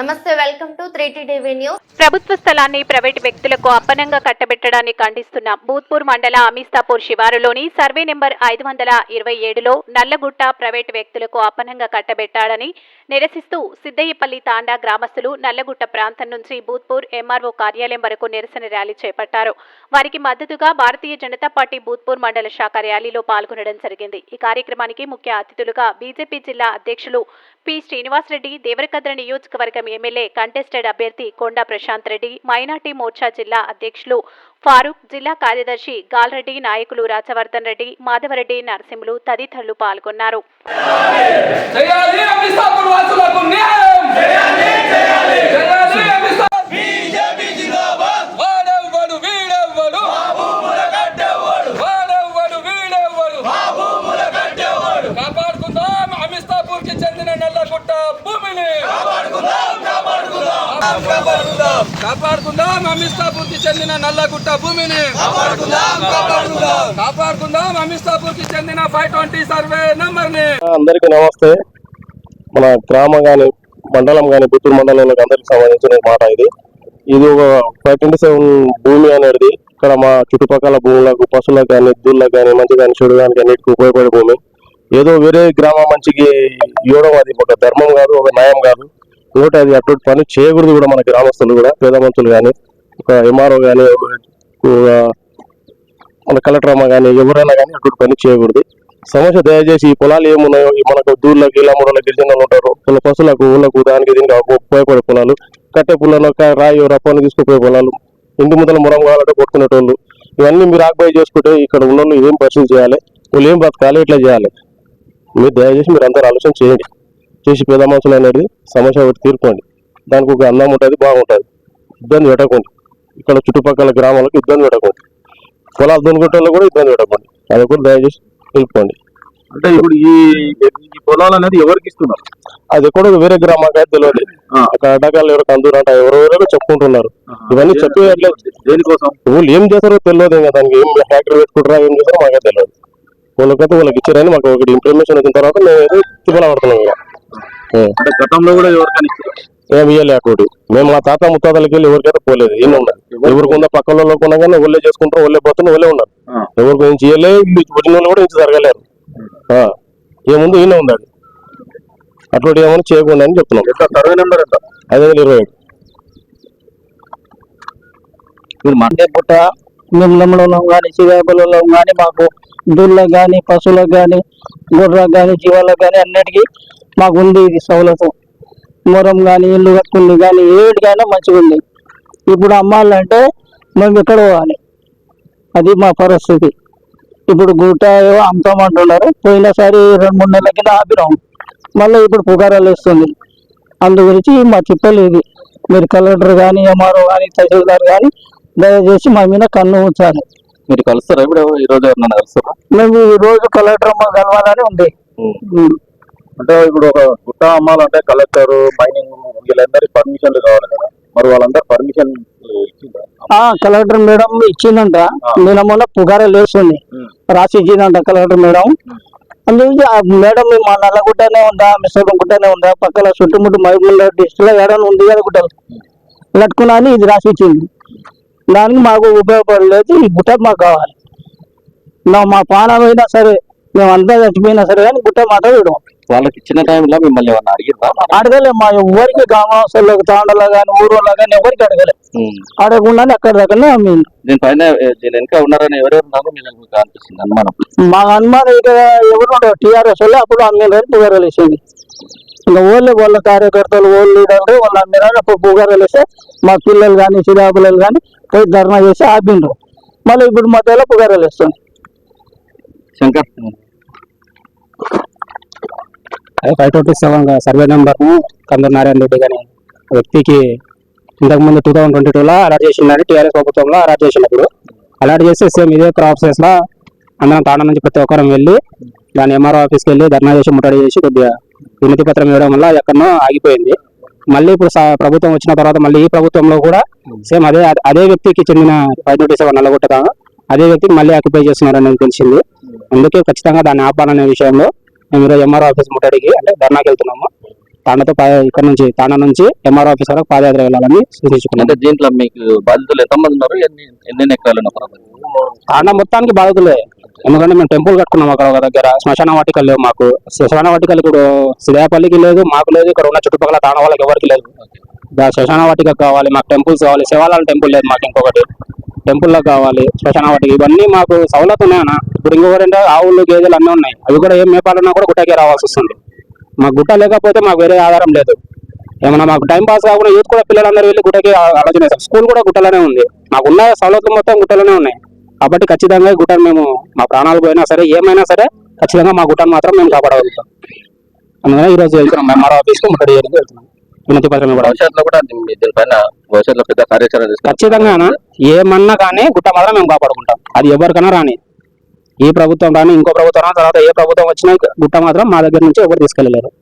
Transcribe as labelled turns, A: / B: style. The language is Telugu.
A: నమస్తే welcome to three TV news.
B: ప్రభుత్వ స్థలాన్ని ప్రైవేటు వ్యక్తులకు అప్పనంగా కట్టబెట్టడాన్ని ఖండిస్తున్న. భూత్పూర్ మండల అమీస్తాపూర్ శివారులోని సర్వే నెంబర్ ఐదు వందల ఇరవై ఏడులో నల్లగుట్ట ప్రైవేట్ వ్యక్తులకు అప్పనంగా కట్టబెట్టాడని నిరసిస్తూ సిద్దయ్యపల్లి తాండా గ్రామస్తులు నల్లగుట్ట ప్రాంతం నుంచి భూత్పూర్ ఎంఆర్ఓ కార్యాలయం వరకు నిరసన ర్యాలీ చేపట్టారు. వారికి మద్దతుగా భారతీయ జనతా పార్టీ భూత్పూర్ మండల శాఖ ర్యాలీలో పాల్గొనడం జరిగింది. ఈ కార్యక్రమానికి ముఖ్య అతిథులుగా బీజేపీ జిల్లా అధ్యక్షులు పి. శ్రీనివాసరెడ్డి దేవరకద్ర నియోజకవర్గం ఎమ్మెల్యే కంటెస్టెడ్ అభ్యర్థి కొండా ప్రశాంత్ రెడ్డి మైనార్టీ మోర్చా జిల్లా అధ్యక్షులు ఫారూక్ జిల్లా కార్యదర్శి గాల్రెడ్డి నాయకులు రాజవర్ధన్ రెడ్డి మాధవరెడ్డి నరసింహులు తదితరులు పాల్గొన్నారు
C: చేయాలి అమితాబ్ వాసులకు న్యాయం చేయాలి చేయాలి చేయాలి అమితాబ్
D: బీజేపీ జిందాబాద్
C: వాడెవ్వడు వీడెవ్వడు
D: భూముల కట్టేవాడు
C: వాడెవ్వడు వీడెవ్వడు
D: భూముల కట్టేవాడు
C: కాపాడుకుందాం అమితాపూర్కి చెందిన నల్లగుట్ట భూమిని
D: కాపాడుకుందాం కాపాడుకుందాం.
C: అమితాపూర్కి చెందిన నల్లగుట్ట భూమిని.
D: కాపాడుకుందాం కాపాడుకుందాం.
C: కాపాడుకుందాం. అమితాపూర్కి చెందిన ఫైవ్ ట్వంటీ సర్వే నంబర్ని
E: అందరికీ నమస్తే. మన గ్రామం కానీ మండలం కానీ పుత్తూరు మండలంలోకి అందరికి సంబంధించిన మాట ఇది. ఇది ఒక ఫైవ్ ట్వంటీ సెవెన్ భూమి అనేది ఇక్కడ మా చుట్టుపక్కల భూములకు పశువులకు కానీ ఎద్దులకు కానీ మంచి కానీ చెడు కానీ అన్నిటికీ ఉపయోగపడే భూమి. ఏదో వేరే గ్రామం మంచికి ఇవ్వడం అది ఒక ధర్మం కాదు ఒక న్యాయం కాదు. నూట అది అటువంటి పని చేయకూడదు కూడా మన గ్రామస్తులు కూడా పేద కానీ ఒక ఎంఆర్ఓ కానీ మన కలెక్టర్ అమ్మ కానీ ఎవరైనా కానీ అటువంటి పని చేయకూడదు. సమస్య దయచేసి ఈ పొలాలు ఏమున్నాయో ఈ మనకు దూర్లకి ఇలా మూడల గిరిజనులు ఉంటారు. వాళ్ళ పశువులకు ఊళ్ళకు దానికి దీనికి ఉపయోగపడే పొలాలు కట్టె పుల్లను రాయి రప్పని తీసుకుపోయే పొలాలు ఇంటి ముందర మురం కావాలంటే కొట్టుకునేటోళ్ళు ఇవన్నీ మీరు ఆక్యుపై చేసుకుంటే ఇక్కడ ఉన్న ఏం పరిస్థితి చేయాలి? వాళ్ళు ఏం బతకాలి? ఇట్లా చేయాలి? మీరు దయచేసి మీరు అందరూ ఆలోచన చేయండి. చేసి పేద మనుషులు అనేది సమస్య ఒకటి తీర్కోండి. దానికి ఒక అందం ఉంటుంది బాగుంటుంది. ఇబ్బంది పెట్టకండి ఇక్కడ చుట్టుపక్కల గ్రామాలకు ఇబ్బంది పెట్టకండి పొలాలు దున్నుకుంటే కూడా ఇబ్బంది పెట్టకండి అది కూడా దయచేసి తెలుపుకోండి.
F: అంటే ఇప్పుడు ఈ పొలాలు అనేది ఎవరికి ఇస్తున్నారు?
E: అది ఎక్కడో వేరే గ్రామానికి తెలియదు. అక్కడ అడ్డకాలు ఎవరు కందూరు అంట ఎవరెవరో చెప్పుకుంటున్నారు. ఇవన్నీ చెప్పేయట్లేదు
F: దేనికోసం
E: వాళ్ళు ఏం చేస్తారో తెలియదు ఇంకా దానికి. ఏం ఫ్యాక్టరీ పెట్టుకుంటారా ఏం చేస్తారో మాకే తెలియదు. వాళ్ళకైతే వాళ్ళకి ఇచ్చారని మాకు ఒకటి ఇన్ఫర్మేషన్ వచ్చిన తర్వాత మేము తిప్పల పడుతున్నాం
F: అంటే గతంలో కూడా ఎవరికైనా ఇచ్చారు?
E: ఏం ఇయ్యలే మేము మా తాత ముత్తాతలకి వెళ్ళి ఎవరికైతే పోలేదు. ఏం ఉన్నది ఎవరికి ఉందా పక్కన వాళ్ళకి ఉన్నా కానీ వాళ్ళే చేసుకుంటారు వాళ్ళే పోతున్నారు వాళ్ళే ఉన్నారు. ఎవరికి నుంచి ఇయ్యలే వచ్చిన వాళ్ళు కూడా ఇంచి జరగలేరు. ఆ, ఏముంది? ఈయన ఉంది అది అటువంటి ఏమైనా చేయకుండా అని చెప్తున్నాం
F: సర్వే నెంబర్ ఎంత?
E: ఐదు వందల ఇరవై ఏడు.
F: మీరు మా-
G: అంటే పుట్ట? మిమ్మలంలో కానీ చిరాకులలో కానీ మాకు దూళ్ళకు కానీ పశువులకు కానీ గుర్రకు కానీ జీవాలకు కానీ అన్నిటికీ మాకు ఉంది ఇది సౌలతం. మొరం కానీ ఇల్లు కట్టుకుంది కానీ ఏటికైనా మంచిగా ఉంది ఇప్పుడు అమ్మాలంటే మేము ఎక్కడ పోవాలి? అది మా పరిస్థితి. ఇప్పుడు గుట్ట అమ్ముతామంటున్నారు పోయినసారి రెండు మూడు నెలల కింద ఆపినాం. మళ్ళీ ఇప్పుడు పుకారాలు వస్తుంది అందు గురించి మా తిప్పలు ఇది మీరు కలెక్టర్ కానీ ఎంఆర్ఓ కానీ తహసీల్దార్ కానీ దయచేసి మా మీద కన్ను ఉంచాలి.
F: మీరు కలుస్తారా ఇప్పుడు? ఈ రోజు
G: మేము ఈ రోజు కలెక్టర్ కలవాలని ఉంది.
F: అంటే ఇప్పుడు ఒక గుట్ట అమ్మాలంటే కలెక్టర్ మైనింగ్ వీళ్ళందరి పర్మిషన్లు కావాలి కదా. మరి వాళ్ళందరూ పర్మిషన్
G: కలెక్టర్ మేడం ఇచ్చిందంట. నిన్న మొన్న పుకారాలు వేస్తుంది
F: ఉం.
G: రాసి ఇచ్చిందంట కలెక్టర్ మేడం. అందుకే మేడం మా నల్లగుట్టనే ఉందా మిశ్రమం గుట్టనే ఉందా పక్కన చుట్టుముట్టు మైముండ డిస్ట్రిక్ట్లో ఏడైనా ఉంది కదా గుట్టలు లట్టుకున్నా అని ఇది రాసి ఇచ్చింది. దానికి మాకు ఉపయోగపడలేదు ఈ గుట్ట మాకు కావాలి. నా మా పానం అయినా సరే మేము అంతా చచ్చిపోయినా సరే కానీ గుట్ట మాత్రం ఇవ్వడం
F: వాళ్ళకి ఇచ్చిన టైంలో మిమ్మల్ని ఏమన్నా అడిగిందా
G: అడగలే మా ఎవరికి గ్రామస్తులకు తాండలో కానీ ఊరోళ్ళ కానీ ఎవరికి అడగలే. అడగకుండానే అక్కడ దగ్గరనే అమ్మింది
F: దీనిపైన దీని వెనక ఉన్నారని ఎవరెవరు ఉన్నారో మీకు అనిపిస్తుంది అనుమానం.
G: మా అనుమానం ఇక ఎవరు టీఆర్ఎస్ వాళ్ళు అప్పుడు అమ్మినారు పుగారాలు వేసింది. ఇంకా ఓన్లీ వాళ్ళ కార్యకర్తలు ఓళ్ళు లీడర్లు వాళ్ళు అమ్మినారు అప్పుడు పుగారాలు వేస్తే మా పిల్లలు కానీ చిరాపిల్లలు కానీ పోయి ధర్నా చేసి ఆపిండ్రు. మళ్ళీ ఇప్పుడు మధ్యలో పుగారాలు వేస్తుంది
F: Shankar
H: five twenty seven survey number Kalluru Narayana Reddy గారి వ్యక్తికి ఇంతకుముందు టూ థౌసండ్ ట్వంటీ టూలో అలాట్ చేసిందని టీఆర్ఎస్ ప్రభుత్వంలో అలాట్ చేసినప్పుడు. అలాట్ చేస్తే సేమ్ ఇదే ప్రాసెస్లో అందరం తాండ నుంచి ప్రతి ఒక్కరం వెళ్ళి దాని ఎంఆర్ఓ ఆఫీస్కి వెళ్ళి ధర్నా చేసి ముట్టడి చేసి కొద్దిగా వినతి పత్రం ఇవ్వడం వల్ల ఎక్కడో ఎక్కడనో ఆగిపోయింది. మళ్ళీ ఇప్పుడు ప్రభుత్వం వచ్చిన తర్వాత మళ్ళీ ఈ ప్రభుత్వంలో కూడా సేమ్ అదే అదే వ్యక్తికి చెందిన ఫైవ్ ట్వంటీ సెవెన్ నల్లగొట్టగా అదే వ్యక్తికి మళ్ళీ ఆక్యుపై చేస్తున్నారు అనేది తెలిసింది. అందుకే ఖచ్చితంగా దాన్ని ఆపాలనే విషయంలో మేము ఈరోజు ఎంఆర్ఓ ఆఫీస్ ముట్టడికి అంటే ధర్నాకి వెళ్తున్నాము. తాండతో ఇక్కడ నుంచి తాండా నుంచి ఎంఆర్ ఆఫీస్ వరకు పాదయాత్ర వెళ్ళాలని సూచించుకున్నాం
F: అంటే దీంట్లో మీకు బాధితులు ఎంతమంది ఉన్నారు? ఎన్ని ఎన్ని ఎకరాలు ఉన్నారు?
H: తాండా మొత్తానికి బాధితులే. ఎందుకంటే మేము టెంపుల్ కట్టుకున్నాం అక్కడ ఒక దగ్గర. శ్మశాన వాటికలు లేవు మాకు. శ్మశాన వాటికలు ఇప్పుడు సిదాపల్లికి లేదు మాకు లేదు. ఇక్కడ ఉన్న చుట్టుపక్కల తాండా వాళ్ళకి ఎవరికి లేదు. శ్మశాన వాటిక కావాలి మాకు టెంపుల్స్ కావాలి శివాలయం టెంపుల్ లేదు మాకు ఇంకొకటి. టెంపుల్ కావాలి శ్మశాన వాటిక ఇవన్నీ మాకు సౌలత్ ఉన్నాయన్న ఇప్పుడు ఇంకొకటి ఆవులు గేదెలు అన్నీ ఉన్నాయి. అవి కూడా ఏం మేపాలన్నా కూడా గుట్టకే రావాల్సి వస్తుంది. మాకు గుట్ట లేకపోతే మాకు వేరే ఆధారం లేదు. ఏమన్నా మాకు టైం పాస్ కాకుండా యూత్ కూడా పిల్లలందరూ వెళ్ళి గుట్టకి ఆలోచన చేస్తారు స్కూల్ కూడా గుట్టలోనే ఉంది. మాకు ఉన్న సౌలతులు మొత్తం గుట్టలోనే ఉన్నాయి. కాబట్టి ఖచ్చితంగా గుట్టను మేము మా ప్రాణాలు పోయినా సరే ఏమైనా సరే ఖచ్చితంగా మా గుట్టను మాత్రం మేము కాపాడగలుగుతాం. అందుకని ఈ రోజు వెళ్తున్నాం. ఎంఆర్ ఆఫీస్కు ముట్టడి చేయడానికి వెళ్తున్నాం. వినతి పత్రం
F: భవిష్యత్తులో కూడా దీనిపైన భవిష్యత్తులో పెద్ద కార్యాచరణ
H: ఖచ్చితంగా ఏమన్నా కానీ గుట్ట మాత్రం మేము కాపాడుకుంటాం. అది ఎవరికైనా రాని. ఈ ప్రభుత్వం రాని ఇంకో ప్రభుత్వం రాని తర్వాత ఏ ప్రభుత్వం వచ్చినా గుట్ట మాత్రం మా దగ్గర నుంచి ఎవరు తీసుకెళ్ళలేరు.